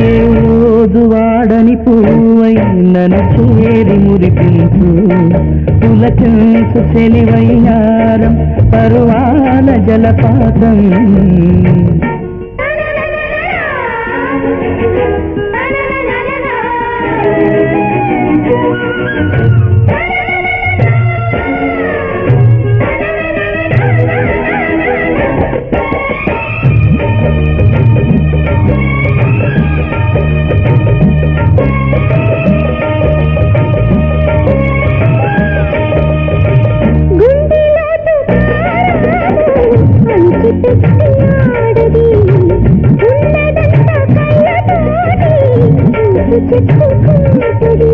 ఏ రోజు పువ్వై నన్ను చేరి మురిపించు. పులకించు చెలివయ్యారం పరువాల జలపాతం. కళ్ళతోటి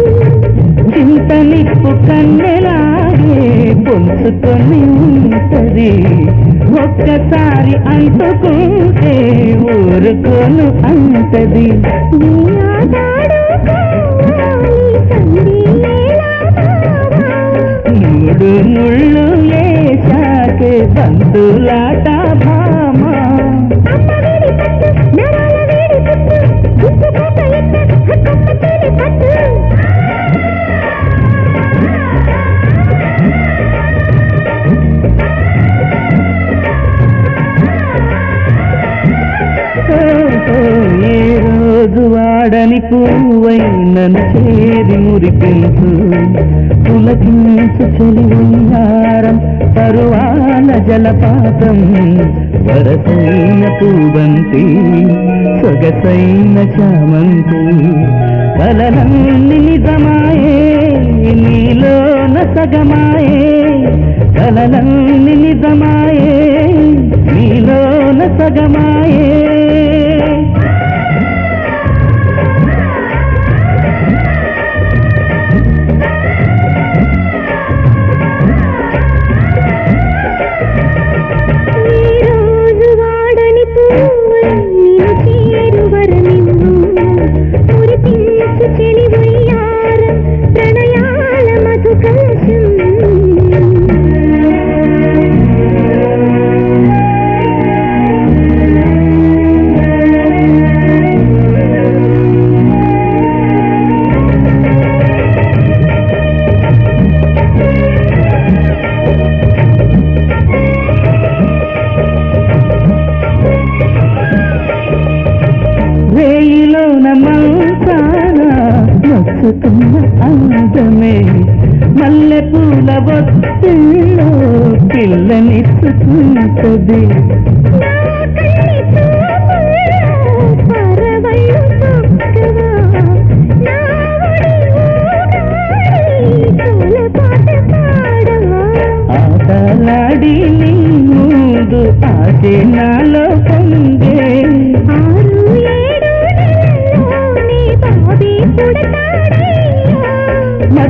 చింతనిప్పు కన్నెలాగే పొంచుకొని ఉంటది ఒక్కసారి అంటుకుంటే ఊరుకోను అంటది మూడు ముళ్ళు వేశాకే బంధులాట పూవై నన్ను చేరి మురిపించు. పులకించు చెలివయ్యారం తరువాల జలపాతం. వరసైన పూబంతి సొగసైన చామంతి. కలలన్నీ నిజమాయే నీలోన సగమాయే. కలలన్నీ నిజమాయే నీలోన సగమాయే. తొక్కవా నా ఒడి ఊగాడి తోలపాట పాడవా? ఆటలాడి నీ ముందు ఆశే